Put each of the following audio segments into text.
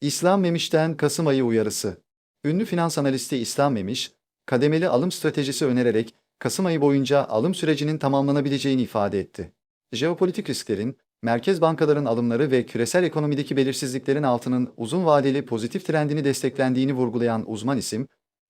İslam Memiş'ten Kasım ayı uyarısı. Ünlü finans analisti İslam Memiş, kademeli alım stratejisi önererek Kasım ayı boyunca alım sürecinin tamamlanabileceğini ifade etti. Jeopolitik risklerin, merkez bankaların alımları ve küresel ekonomideki belirsizliklerin altının uzun vadeli pozitif trendini desteklendiğini vurgulayan uzman isim,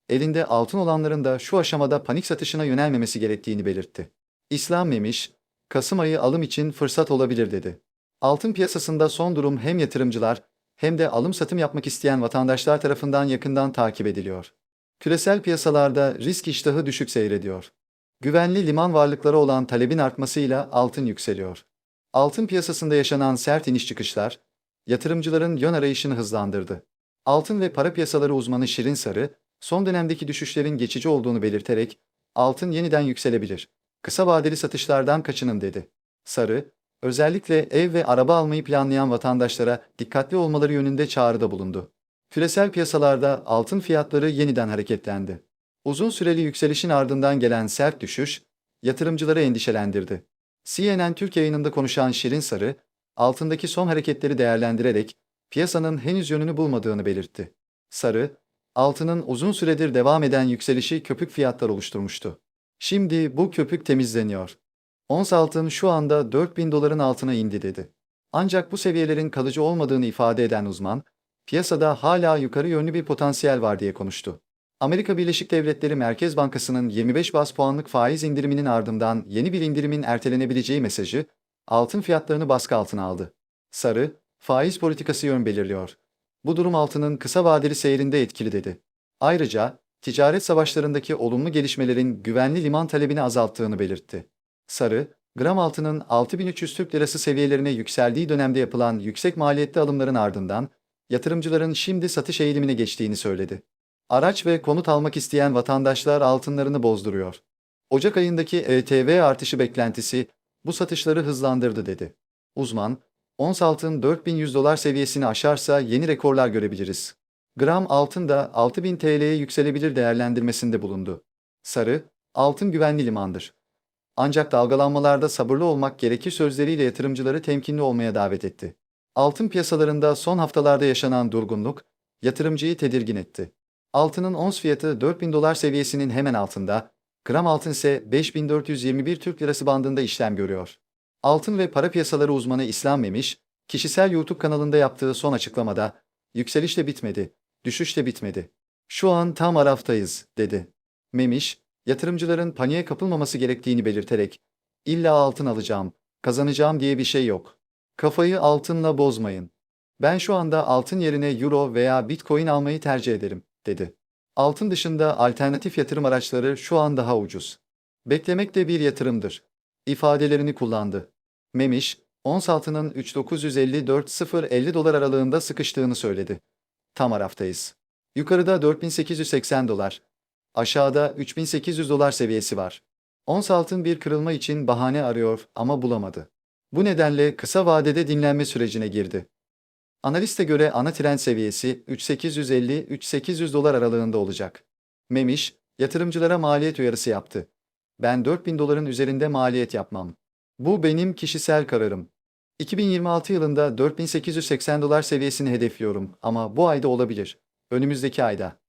elinde altın olanların da şu aşamada panik satışına yönelmemesi gerektiğini belirtti. İslam Memiş, Kasım ayı alım için fırsat olabilir dedi. Altın piyasasında son durum hem yatırımcılar hem de alım satım yapmak isteyen vatandaşlar tarafından yakından takip ediliyor. Küresel piyasalarda risk iştahı düşük seyrediyor. Güvenli liman varlıkları olan talebin artmasıyla altın yükseliyor. Altın piyasasında yaşanan sert iniş çıkışlar, yatırımcıların yön arayışını hızlandırdı. Altın ve para piyasaları uzmanı Şirin Sarı, son dönemdeki düşüşlerin geçici olduğunu belirterek, altın yeniden yükselebilir. Kısa vadeli satışlardan kaçının dedi. Sarı, özellikle ev ve araba almayı planlayan vatandaşlara dikkatli olmaları yönünde çağrıda bulundu. Küresel piyasalarda altın fiyatları yeniden hareketlendi. Uzun süreli yükselişin ardından gelen sert düşüş, yatırımcıları endişelendirdi. CNN Türk yayınında konuşan Şirin Sarı, altındaki son hareketleri değerlendirerek piyasanın henüz yönünü bulmadığını belirtti. Sarı, altının uzun süredir devam eden yükselişi köpük fiyatlar oluşturmuştu. Şimdi bu köpük temizleniyor. Ons altın şu anda 4000 doların altına indi dedi. Ancak bu seviyelerin kalıcı olmadığını ifade eden uzman, piyasada hala yukarı yönlü bir potansiyel var diye konuştu. Amerika Birleşik Devletleri Merkez Bankası'nın 25 bas puanlık faiz indiriminin ardından yeni bir indirimin ertelenebileceği mesajı altın fiyatlarını baskı altına aldı. Sarı, faiz politikası yön belirliyor. Bu durum altının kısa vadeli seyrinde etkili dedi. Ayrıca ticaret savaşlarındaki olumlu gelişmelerin güvenli liman talebini azalttığını belirtti. Sarı, gram altının 6300 Türk Lirası seviyelerine yükseldiği dönemde yapılan yüksek maliyetli alımların ardından yatırımcıların şimdi satış eğilimine geçtiğini söyledi. Araç ve konut almak isteyen vatandaşlar altınlarını bozduruyor. Ocak ayındaki ETV artışı beklentisi bu satışları hızlandırdı dedi. Uzman, ons altın 4100 dolar seviyesini aşarsa yeni rekorlar görebiliriz. Gram altın da 6000 TL'ye yükselebilir değerlendirmesinde bulundu. Sarı, altın güvenli limandır. Ancak dalgalanmalarda sabırlı olmak gerekir sözleriyle yatırımcıları temkinli olmaya davet etti. Altın piyasalarında son haftalarda yaşanan durgunluk, yatırımcıyı tedirgin etti. Altının ons fiyatı 4000 dolar seviyesinin hemen altında, gram altın ise 5421 Türk Lirası bandında işlem görüyor. Altın ve para piyasaları uzmanı İslam Memiş, kişisel YouTube kanalında yaptığı son açıklamada, yükseliş de bitmedi, düşüş de bitmedi. Şu an tam araftayız, dedi. Memiş, yatırımcıların paniğe kapılmaması gerektiğini belirterek, illa altın alacağım, kazanacağım diye bir şey yok. Kafayı altınla bozmayın. Ben şu anda altın yerine euro veya bitcoin almayı tercih ederim, dedi. Altın dışında alternatif yatırım araçları şu an daha ucuz. Beklemek de bir yatırımdır. ifadelerini kullandı. Memiş, ons altının 3954-050 dolar aralığında sıkıştığını söyledi. Tam araftayız. Yukarıda 4880 dolar, aşağıda 3800 dolar seviyesi var. Ons altın bir kırılma için bahane arıyor ama bulamadı. Bu nedenle kısa vadede dinlenme sürecine girdi. Analiste göre ana trend seviyesi 3850-3800 dolar aralığında olacak. Memiş, yatırımcılara maliyet uyarısı yaptı. Ben 4000 doların üzerinde maliyet yapmam. Bu benim kişisel kararım. 2026 yılında 4880 dolar seviyesini hedefliyorum ama bu ayda olabilir. Önümüzdeki ayda.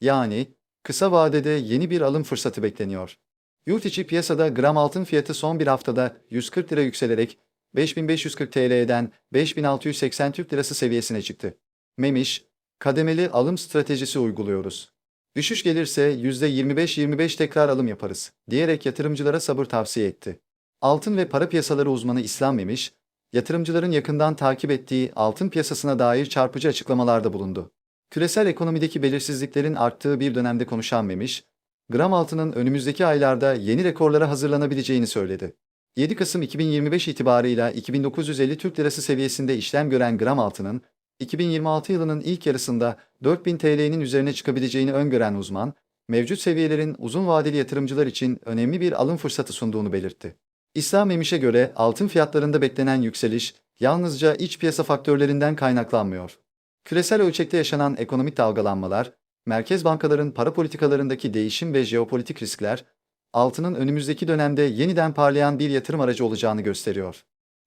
Yani kısa vadede yeni bir alım fırsatı bekleniyor. Yurt içi piyasada gram altın fiyatı son bir haftada 140 lira yükselerek 5540 TL'den 5680 Türk Lirası seviyesine çıktı. Memiş, kademeli alım stratejisi uyguluyoruz. Düşüş gelirse %25-25 tekrar alım yaparız, diyerek yatırımcılara sabır tavsiye etti. Altın ve para piyasaları uzmanı İslam Memiş, yatırımcıların yakından takip ettiği altın piyasasına dair çarpıcı açıklamalarda bulundu. Küresel ekonomideki belirsizliklerin arttığı bir dönemde konuşan Memiş, gram altının önümüzdeki aylarda yeni rekorlara hazırlanabileceğini söyledi. 7 Kasım 2025 itibarıyla 2950 Türk Lirası seviyesinde işlem gören gram altının, 2026 yılının ilk yarısında 4000 TL'nin üzerine çıkabileceğini öngören uzman, mevcut seviyelerin uzun vadeli yatırımcılar için önemli bir alım fırsatı sunduğunu belirtti. İslam Memiş'e göre altın fiyatlarında beklenen yükseliş yalnızca iç piyasa faktörlerinden kaynaklanmıyor. Küresel ölçekte yaşanan ekonomik dalgalanmalar, merkez bankaların para politikalarındaki değişim ve jeopolitik riskler, altının önümüzdeki dönemde yeniden parlayan bir yatırım aracı olacağını gösteriyor.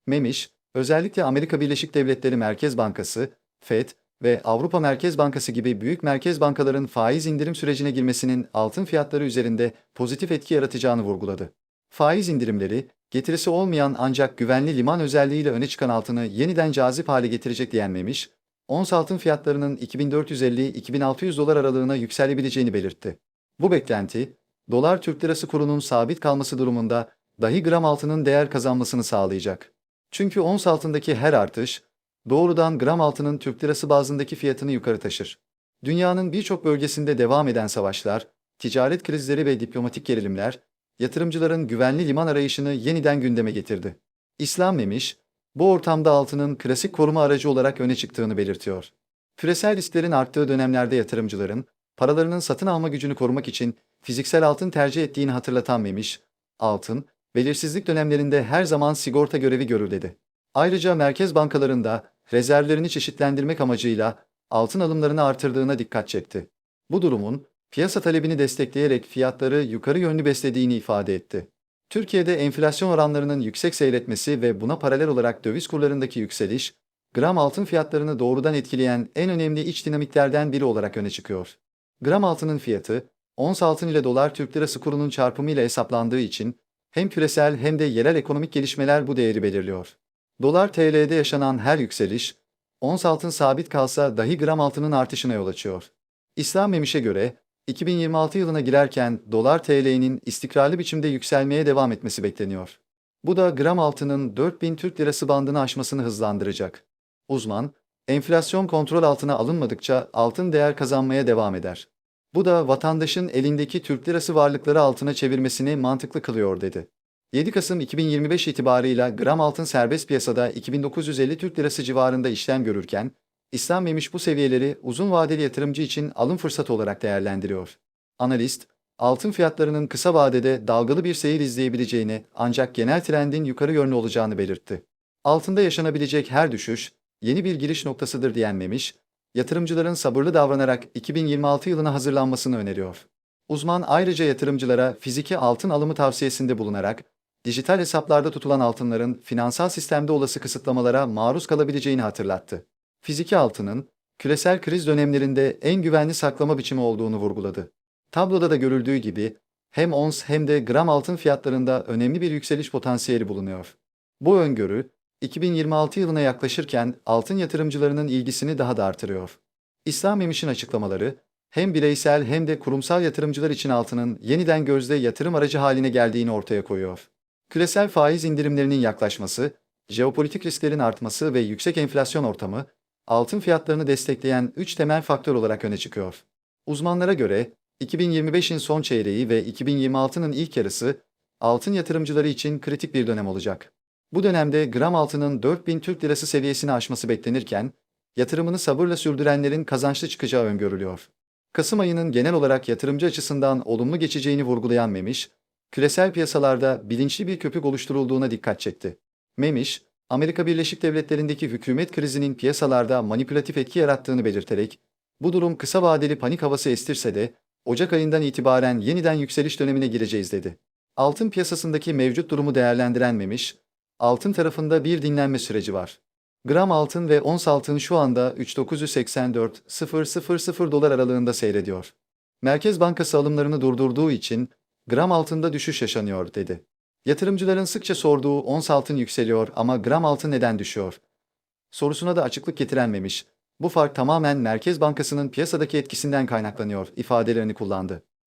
Memiş, özellikle Amerika Birleşik Devletleri Merkez Bankası, FED, ve Avrupa Merkez Bankası gibi büyük merkez bankaların faiz indirim sürecine girmesinin altın fiyatları üzerinde pozitif etki yaratacağını vurguladı. Faiz indirimleri, getirisi olmayan ancak güvenli liman özelliğiyle öne çıkan altını yeniden cazip hale getirecek diyenmemiş, ons altın fiyatlarının 2450-2600 dolar aralığına yükselebileceğini belirtti. Bu beklenti, dolar Türk lirası kurunun sabit kalması durumunda dahi gram altının değer kazanmasını sağlayacak. Çünkü ons altındaki her artış, doğrudan gram altının Türk lirası bazındaki fiyatını yukarı taşır. Dünyanın birçok bölgesinde devam eden savaşlar, ticaret krizleri ve diplomatik gerilimler, yatırımcıların güvenli liman arayışını yeniden gündeme getirdi. İslam Memiş, bu ortamda altının klasik koruma aracı olarak öne çıktığını belirtiyor. Küresel risklerin arttığı dönemlerde yatırımcıların, paralarının satın alma gücünü korumak için fiziksel altın tercih ettiğini hatırlatan Memiş, altın, belirsizlik dönemlerinde her zaman sigorta görevi görür dedi. Ayrıca merkez bankalarında rezervlerini çeşitlendirmek amacıyla altın alımlarını artırdığına dikkat çekti. Bu durumun piyasa talebini destekleyerek fiyatları yukarı yönlü beslediğini ifade etti. Türkiye'de enflasyon oranlarının yüksek seyretmesi ve buna paralel olarak döviz kurlarındaki yükseliş, gram altın fiyatlarını doğrudan etkileyen en önemli iç dinamiklerden biri olarak öne çıkıyor. Gram altının fiyatı, ons altın ile dolar Türk lirası kurunun çarpımı ile hesaplandığı için hem küresel hem de yerel ekonomik gelişmeler bu değeri belirliyor. Dolar TL'de yaşanan her yükseliş, ons altın sabit kalsa dahi gram altının artışına yol açıyor. İslam Memiş'e göre 2026 yılına girerken dolar TL'nin istikrarlı biçimde yükselmeye devam etmesi bekleniyor. Bu da gram altının 4000 Türk lirası bandını aşmasını hızlandıracak. Uzman, enflasyon kontrol altına alınmadıkça altın değer kazanmaya devam eder. Bu da vatandaşın elindeki Türk lirası varlıkları altına çevirmesini mantıklı kılıyor dedi. 7 Kasım 2025 itibarıyla gram altın serbest piyasada 2950 Türk lirası civarında işlem görürken, İslam Memiş bu seviyeleri uzun vadeli yatırımcı için alım fırsatı olarak değerlendiriyor. Analist, altın fiyatlarının kısa vadede dalgalı bir seyir izleyebileceğini ancak genel trendin yukarı yönlü olacağını belirtti. Altında yaşanabilecek her düşüş, yeni bir giriş noktasıdır diyen Memiş, yatırımcıların sabırlı davranarak 2026 yılına hazırlanmasını öneriyor. Uzman ayrıca yatırımcılara fiziki altın alımı tavsiyesinde bulunarak, dijital hesaplarda tutulan altınların finansal sistemde olası kısıtlamalara maruz kalabileceğini hatırlattı. Fiziki altının, küresel kriz dönemlerinde en güvenli saklama biçimi olduğunu vurguladı. Tabloda da görüldüğü gibi, hem ons hem de gram altın fiyatlarında önemli bir yükseliş potansiyeli bulunuyor. Bu öngörü, 2026 yılına yaklaşırken altın yatırımcılarının ilgisini daha da artırıyor. İslam Memiş'in açıklamaları, hem bireysel hem de kurumsal yatırımcılar için altının yeniden gözde yatırım aracı haline geldiğini ortaya koyuyor. Küresel faiz indirimlerinin yaklaşması, jeopolitik risklerin artması ve yüksek enflasyon ortamı, altın fiyatlarını destekleyen üç temel faktör olarak öne çıkıyor. Uzmanlara göre, 2025'in son çeyreği ve 2026'nın ilk yarısı, altın yatırımcıları için kritik bir dönem olacak. Bu dönemde gram altının 4000 Türk Lirası seviyesini aşması beklenirken, yatırımını sabırla sürdürenlerin kazançlı çıkacağı öngörülüyor. Kasım ayının genel olarak yatırımcı açısından olumlu geçeceğini vurgulayan Memiş, küresel piyasalarda bilinçli bir köpük oluşturulduğuna dikkat çekti. Memiş, Amerika Birleşik Devletleri'ndeki hükümet krizinin piyasalarda manipülatif etki yarattığını belirterek, bu durum kısa vadeli panik havası estirse de, Ocak ayından itibaren yeniden yükseliş dönemine gireceğiz dedi. Altın piyasasındaki mevcut durumu değerlendiren Memiş, altın tarafında bir dinlenme süreci var. Gram altın ve ons altın şu anda 3.984.000 dolar aralığında seyrediyor. Merkez Bankası alımlarını durdurduğu için gram altında düşüş yaşanıyor dedi. Yatırımcıların sıkça sorduğu ons altın yükseliyor ama gram altın neden düşüyor? Sorusuna da açıklık getirenmemiş. Bu fark tamamen Merkez Bankası'nın piyasadaki etkisinden kaynaklanıyor ifadelerini kullandı.